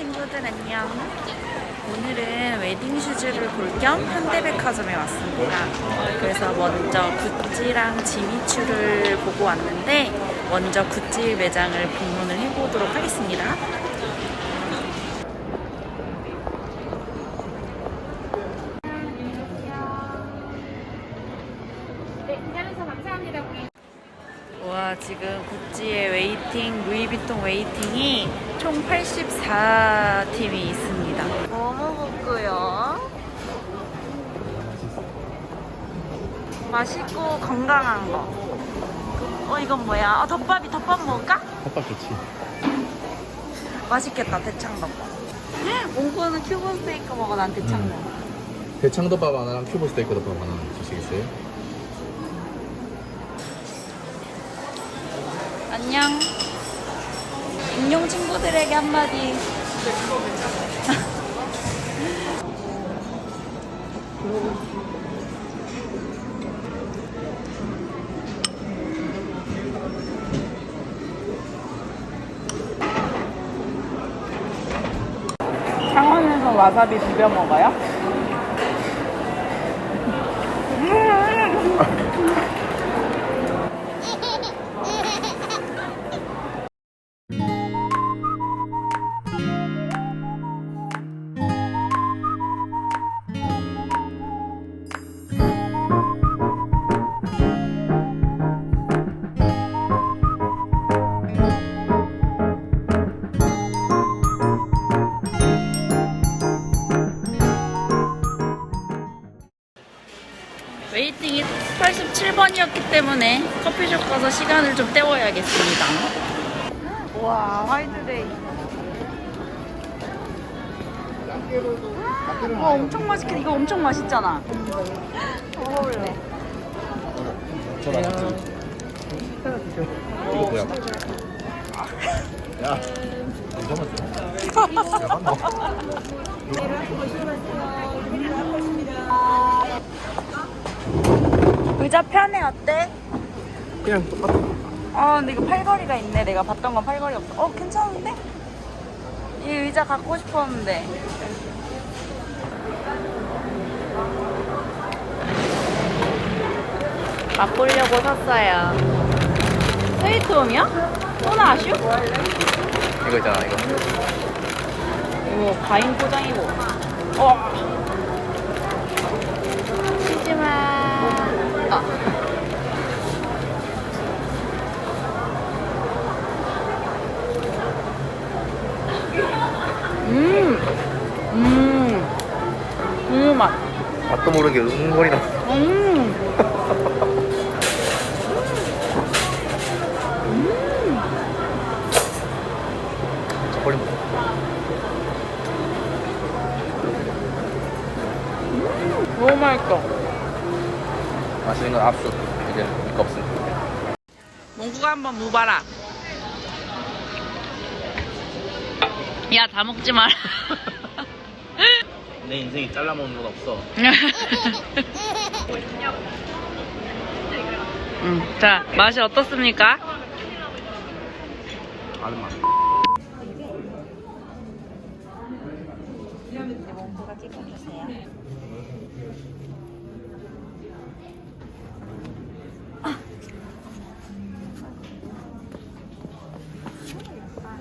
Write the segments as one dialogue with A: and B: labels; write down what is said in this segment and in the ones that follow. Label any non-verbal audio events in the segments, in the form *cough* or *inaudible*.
A: 여러분 안녕. 오늘은 웨딩 슈즈를 볼 겸 현대백화점에 왔습니다. 그래서 먼저 구찌랑 지미추를 보고 왔는데 먼저 구찌 매장을 방문을 해보도록 하겠습니다. 와 지금 구찌의 웨이팅, 루이비통 웨이팅이 총 84팀이 있습니다. 너무 먹고요. 맛있고 건강한 거. 어 이건 뭐야? 어, 덮밥이 덮밥 먹을까?
B: 헛밥 좋지.
A: 맛있겠다 대창덮밥. 몽코는 큐브 스테이크 먹어 난 대창 먹어.
B: 대창덮밥 하나랑 큐브 스테이크 덮밥 하나 주시겠어요?
A: 안녕. 인용 친구들에게 한마디. *laughs* 창원에서 와사비 비벼 먹어요? *laughs* 웨이팅이 87번이었기 때문에 커피숍 가서 시간을 좀 때워야겠습니다. 와, 화이트데이. 와, 엄청 맛있겠다. 이거 엄청 맛있잖아. 먹어볼래.
B: 이거 뭐야? 야, 잠깐만. 야,
A: 의자 편해, 어때?
B: 그냥 똑같아.
A: 아, 근데 이거 팔걸이가 있네. 내가 봤던 건 팔걸이 없어. 어, 괜찮은데? 이 의자 갖고 싶었는데. 맛보려고 샀어요. 스위트홈이요? 소나슈?
B: 이거 있잖아, 이거.
A: 이거 과잉 포장이고. 어. 치지마. 아. 음. 음. 우유 맛.
B: 맛도 모르게 응거리나.
A: 음.
B: 버리
A: 너무 맛있어.
B: 맛있는 건 압수. 이제 이거 없음.
A: 몽구가 한번 무봐라. 야, 다 먹지 마라. *laughs*
B: 내 인생이 잘라먹는 건 없어. *laughs*
A: 음, 자, 맛이 어떻습니까?
B: 아는 맛.
A: 찍어주세요.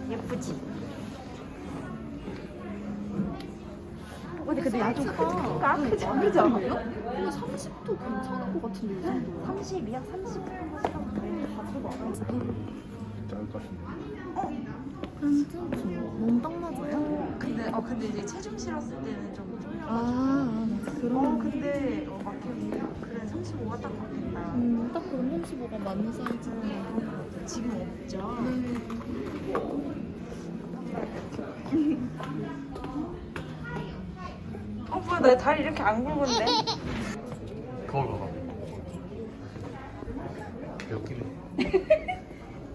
A: 예쁘지? 근데 근데 야좀 크니까 크지 않아요?
C: 근데 30도 괜찮은 것 같은데 이 정도
A: 32약 30분
B: 작을 것 같은데.
C: 괜찮죠 너무 딱 맞아요?
A: 근데 어 근데 이제 체중 실었을 때는 좀 쫄려. 아어
C: 그런
A: 근데 어 막히면 그래 35가 딱 맞겠다.
C: 음, 딱 그런 35가 맞는 사이즈네
A: 지금 없죠? *laughs* *laughs* 내 다리 이렇게 안 굵은데?
B: 거울 봐봐. 웃기네. *laughs*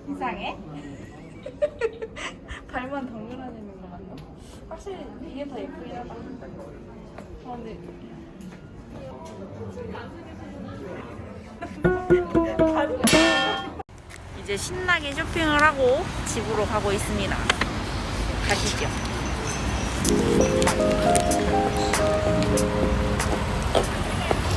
A: 이상해? *laughs* 발만 덩그러지는 것 같나? 확실히 이게 더 예쁘긴 하다. 아 근데 *laughs* 이제 신나게 쇼핑을 하고 집으로 가고 있습니다. 가시죠.
C: 아, 何?